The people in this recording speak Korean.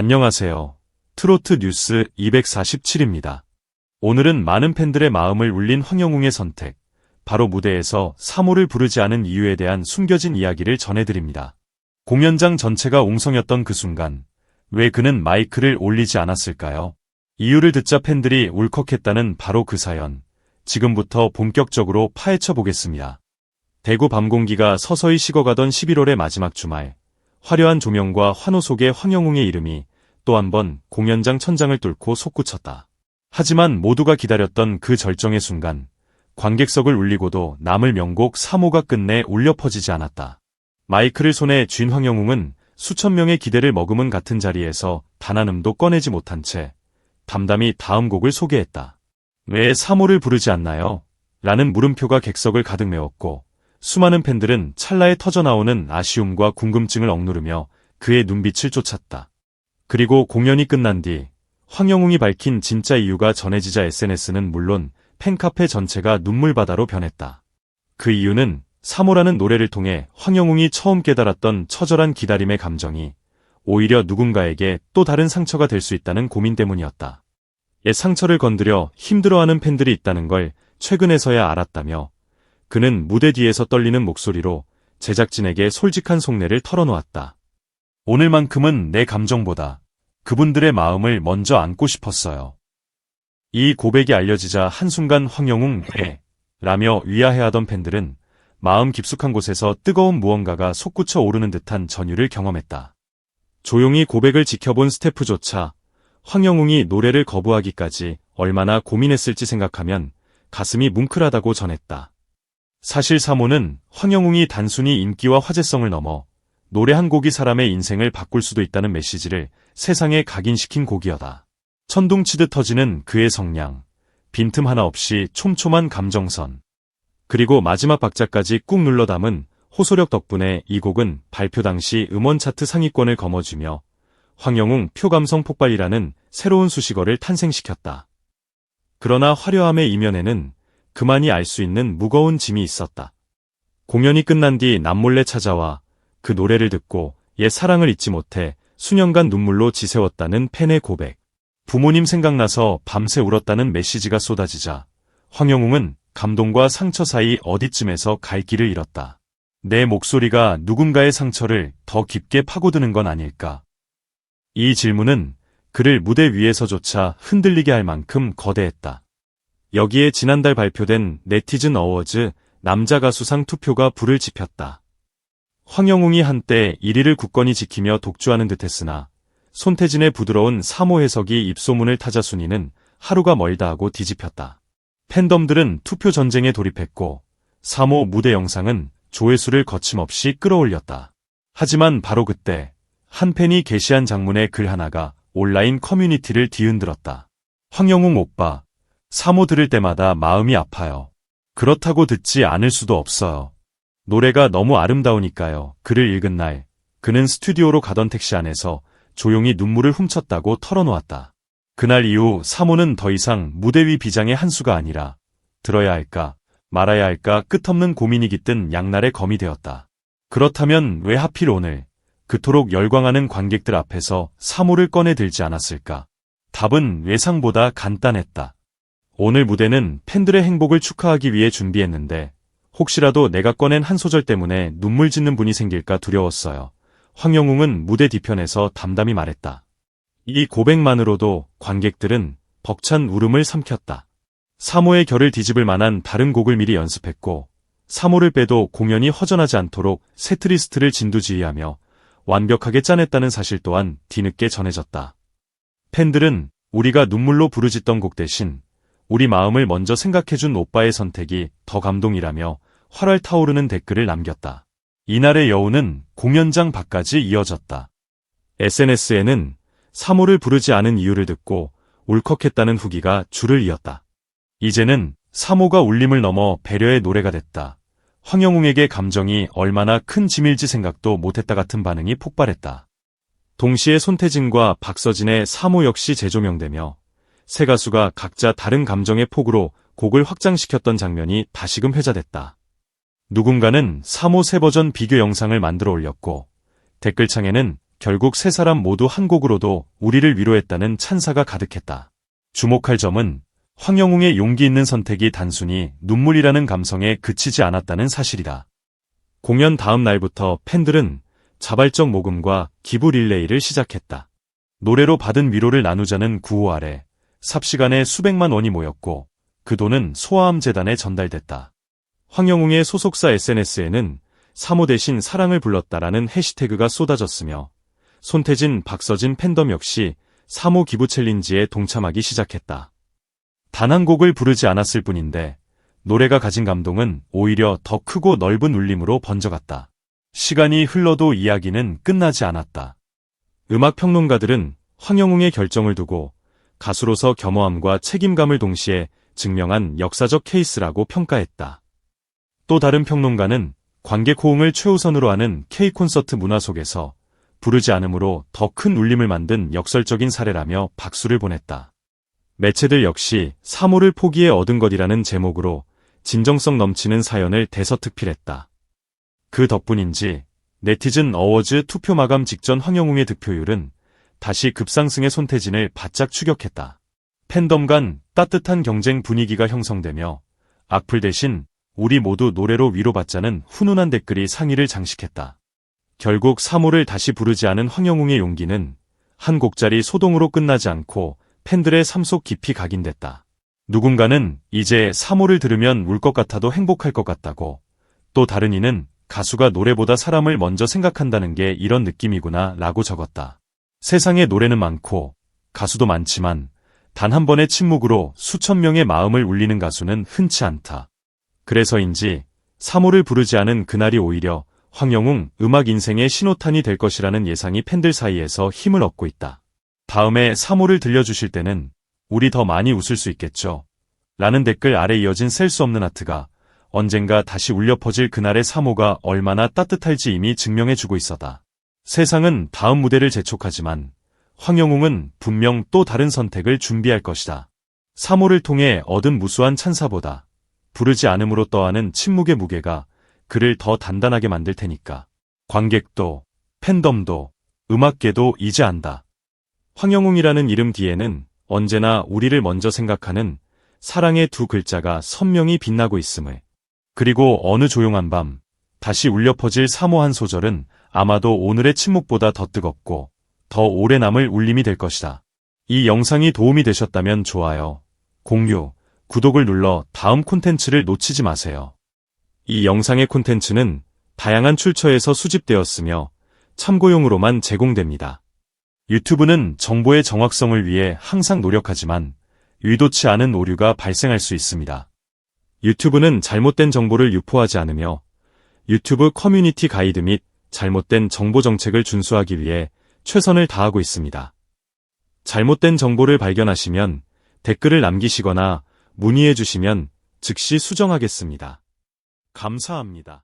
안녕하세요. 트로트 뉴스 247입니다. 오늘은 많은 팬들의 마음을 울린 황영웅의 선택, 바로 무대에서 사모를 부르지 않은 이유에 대한 숨겨진 이야기를 전해드립니다. 공연장 전체가 웅성였던 그 순간, 왜 그는 마이크를 올리지 않았을까요? 이유를 듣자 팬들이 울컥했다는 바로 그 사연. 지금부터 본격적으로 파헤쳐 보겠습니다. 대구 밤 공기가 서서히 식어가던 11월의 마지막 주말, 화려한 조명과 환호 속에 황영웅의 이름이 또 한 번 공연장 천장을 뚫고 솟구쳤다. 하지만 모두가 기다렸던 그 절정의 순간, 관객석을 울리고도 남을 명곡 3호가 끝내 울려 퍼지지 않았다. 마이크를 손에 쥔 황영웅은 수천 명의 기대를 머금은 같은 자리에서 단 한 음도 꺼내지 못한 채 담담히 다음 곡을 소개했다. 왜 3호를 부르지 않나요? 라는 물음표가 객석을 가득 메웠고 수많은 팬들은 찰나에 터져나오는 아쉬움과 궁금증을 억누르며 그의 눈빛을 쫓았다. 그리고 공연이 끝난 뒤 황영웅이 밝힌 진짜 이유가 전해지자 SNS는 물론 팬카페 전체가 눈물바다로 변했다. 그 이유는 3호라는 노래를 통해 황영웅이 처음 깨달았던 처절한 기다림의 감정이 오히려 누군가에게 또 다른 상처가 될 수 있다는 고민 때문이었다. 옛 상처를 건드려 힘들어하는 팬들이 있다는 걸 최근에서야 알았다며 그는 무대 뒤에서 떨리는 목소리로 제작진에게 솔직한 속내를 털어놓았다. 오늘만큼은 내 감정보다 그분들의 마음을 먼저 안고 싶었어요. 이 고백이 알려지자 한순간 황영웅 에 라며 위아해하던 팬들은 마음 깊숙한 곳에서 뜨거운 무언가가 솟구쳐 오르는 듯한 전율을 경험했다. 조용히 고백을 지켜본 스태프조차 황영웅이 노래를 거부하기까지 얼마나 고민했을지 생각하면 가슴이 뭉클하다고 전했다. 사실 사모는 황영웅이 단순히 인기와 화제성을 넘어 노래 한 곡이 사람의 인생을 바꿀 수도 있다는 메시지를 세상에 각인시킨 곡이었다. 천둥치듯 터지는 그의 성량, 빈틈 하나 없이 촘촘한 감정선, 그리고 마지막 박자까지 꾹 눌러 담은 호소력 덕분에 이 곡은 발표 당시 음원 차트 상위권을 거머쥐며 황영웅 표감성 폭발이라는 새로운 수식어를 탄생시켰다. 그러나 화려함의 이면에는 그만이 알 수 있는 무거운 짐이 있었다. 공연이 끝난 뒤 남몰래 찾아와 그 노래를 듣고 옛 사랑을 잊지 못해 수년간 눈물로 지새웠다는 팬의 고백. 부모님 생각나서 밤새 울었다는 메시지가 쏟아지자 황영웅은 감동과 상처 사이 어디쯤에서 갈 길을 잃었다. 내 목소리가 누군가의 상처를 더 깊게 파고드는 건 아닐까? 이 질문은 그를 무대 위에서조차 흔들리게 할 만큼 거대했다. 여기에 지난달 발표된 네티즌 어워즈 남자 가수상 투표가 불을 지폈다. 황영웅이 한때 1위를 굳건히 지키며 독주하는 듯했으나 손태진의 부드러운 3호 해석이 입소문을 타자 순위는 하루가 멀다 하고 뒤집혔다. 팬덤들은 투표 전쟁에 돌입했고 3호 무대 영상은 조회수를 거침없이 끌어올렸다. 하지만 바로 그때 한 팬이 게시한 장문의 글 하나가 온라인 커뮤니티를 뒤흔들었다. 황영웅 오빠, 3호 들을 때마다 마음이 아파요. 그렇다고 듣지 않을 수도 없어요. 노래가 너무 아름다우니까요. 글을 읽은 날, 그는 스튜디오로 가던 택시 안에서 조용히 눈물을 훔쳤다고 털어놓았다. 그날 이후 3호는 더 이상 무대 위 비장의 한 수가 아니라 들어야 할까 말아야 할까 끝없는 고민이 깃든 양날의 검이 되었다. 그렇다면 왜 하필 오늘 그토록 열광하는 관객들 앞에서 3호를 꺼내 들지 않았을까? 답은 예상보다 간단했다. 오늘 무대는 팬들의 행복을 축하하기 위해 준비했는데 혹시라도 내가 꺼낸 한 소절 때문에 눈물 짓는 분이 생길까 두려웠어요. 황영웅은 무대 뒤편에서 담담히 말했다. 이 고백만으로도 관객들은 벅찬 울음을 삼켰다. 3호의 결을 뒤집을 만한 다른 곡을 미리 연습했고 3호를 빼도 공연이 허전하지 않도록 세트리스트를 진두지휘하며 완벽하게 짜냈다는 사실 또한 뒤늦게 전해졌다. 팬들은 우리가 눈물로 부르짖던 곡 대신 우리 마음을 먼저 생각해준 오빠의 선택이 더 감동이라며 활활 타오르는 댓글을 남겼다. 이날의 여우는 공연장 밖까지 이어졌다. SNS에는 3호를 부르지 않은 이유를 듣고 울컥했다는 후기가 줄을 이었다. 이제는 3호가 울림을 넘어 배려의 노래가 됐다. 황영웅에게 감정이 얼마나 큰 짐일지 생각도 못했다 같은 반응이 폭발했다. 동시에 손태진과 박서진의 3호 역시 재조명되며 세 가수가 각자 다른 감정의 폭으로 곡을 확장시켰던 장면이 다시금 회자됐다. 누군가는 3호 세 버전 비교 영상을 만들어 올렸고 댓글창에는 결국 세 사람 모두 한 곡으로도 우리를 위로했다는 찬사가 가득했다. 주목할 점은 황영웅의 용기 있는 선택이 단순히 눈물이라는 감성에 그치지 않았다는 사실이다. 공연 다음 날부터 팬들은 자발적 모금과 기부 릴레이를 시작했다. 노래로 받은 위로를 나누자는 구호 아래 삽시간에 수백만 원이 모였고 그 돈은 소아암 재단에 전달됐다. 황영웅의 소속사 SNS에는 사모 대신 사랑을 불렀다라는 해시태그가 쏟아졌으며 손태진, 박서진 팬덤 역시 사모 기부 챌린지에 동참하기 시작했다. 단 한 곡을 부르지 않았을 뿐인데 노래가 가진 감동은 오히려 더 크고 넓은 울림으로 번져갔다. 시간이 흘러도 이야기는 끝나지 않았다. 음악 평론가들은 황영웅의 결정을 두고 가수로서 겸허함과 책임감을 동시에 증명한 역사적 케이스라고 평가했다. 또 다른 평론가는 관객 호응을 최우선으로 하는 K 콘서트 문화 속에서 부르지 않으므로 더 큰 울림을 만든 역설적인 사례라며 박수를 보냈다. 매체들 역시 사모를 포기해 얻은 것이라는 제목으로 진정성 넘치는 사연을 대서특필했다. 그 덕분인지 네티즌 어워즈 투표 마감 직전 황영웅의 득표율은 다시 급상승의 손태진을 바짝 추격했다. 팬덤 간 따뜻한 경쟁 분위기가 형성되며 악플 대신 우리 모두 노래로 위로받자는 훈훈한 댓글이 상위를 장식했다. 결국 사모를 다시 부르지 않은 황영웅의 용기는 한 곡짜리 소동으로 끝나지 않고 팬들의 삶 속 깊이 각인됐다. 누군가는 이제 사모를 들으면 울 것 같아도 행복할 것 같다고 또 다른 이는 가수가 노래보다 사람을 먼저 생각한다는 게 이런 느낌이구나 라고 적었다. 세상에 노래는 많고 가수도 많지만 단 한 번의 침묵으로 수천 명의 마음을 울리는 가수는 흔치 않다. 그래서인지 사모를 부르지 않은 그날이 오히려 황영웅 음악 인생의 신호탄이 될 것이라는 예상이 팬들 사이에서 힘을 얻고 있다. 다음에 사모를 들려주실 때는 우리 더 많이 웃을 수 있겠죠. 라는 댓글 아래 이어진 셀 수 없는 하트가 언젠가 다시 울려 퍼질 그날의 사모가 얼마나 따뜻할지 이미 증명해주고 있었다. 세상은 다음 무대를 재촉하지만 황영웅은 분명 또 다른 선택을 준비할 것이다. 사모를 통해 얻은 무수한 찬사보다 부르지 않음으로 떠하는 침묵의 무게가 그를 더 단단하게 만들 테니까. 관객도, 팬덤도, 음악계도 이제 안다. 황영웅이라는 이름 뒤에는 언제나 우리를 먼저 생각하는 사랑의 두 글자가 선명히 빛나고 있음을. 그리고 어느 조용한 밤, 다시 울려 퍼질 사모한 소절은 아마도 오늘의 침묵보다 더 뜨겁고 더 오래 남을 울림이 될 것이다. 이 영상이 도움이 되셨다면 좋아요, 공유, 구독을 눌러 다음 콘텐츠를 놓치지 마세요. 이 영상의 콘텐츠는 다양한 출처에서 수집되었으며 참고용으로만 제공됩니다. 유튜브는 정보의 정확성을 위해 항상 노력하지만 의도치 않은 오류가 발생할 수 있습니다. 유튜브는 잘못된 정보를 유포하지 않으며 유튜브 커뮤니티 가이드 및 잘못된 정보 정책을 준수하기 위해 최선을 다하고 있습니다. 잘못된 정보를 발견하시면 댓글을 남기시거나 문의해 주시면 즉시 수정하겠습니다. 감사합니다.